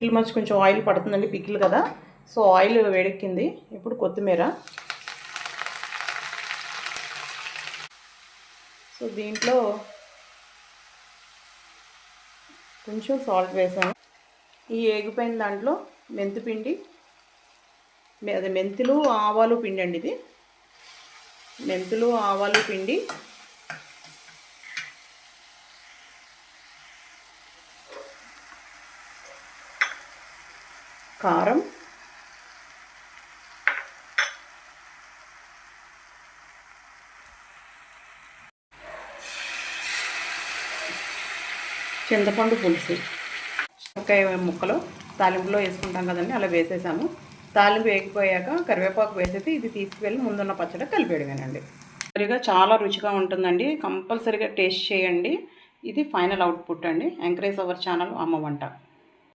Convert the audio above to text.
Pickle మంచి కొంచెం oil పడుతుందండి పికిల్ కదా. సో ఆయిల్ వేడెక్కింది. ఇప్పుడు కొత్తిమీర. సో దీంట్లో కొంచెం సాల్ట్ వేసాను. ఈ ఏగిపోయిన దాంట్లో మెంతి పిండి అదే మెంతులు ఆవాలు పిండి అండి ఇది. మెంతులు ఆవాలు పిండి కారం. చింతపండు పులుసు. మిరపకాయ ముక్కలు తాలింపులో వేసుకుంటాం కదండి అలా వేసేసాము. తాలింపు వేగిపోయాక కరివేపాకు వేసేసి ఇది తీసుకువెళ్ళి ముందున్న పచ్చడి కలిపేయడమేనండి. సరిగా చాలా రుచిగా ఉంటుందండి. కంపల్సరీగా టేస్ట్ చేయండి. ఇది ఫైనల్ అవుట్పుట్ అండి. ఎంకరేజ్ అవర్ ఛానల్ అమ్మ వంట.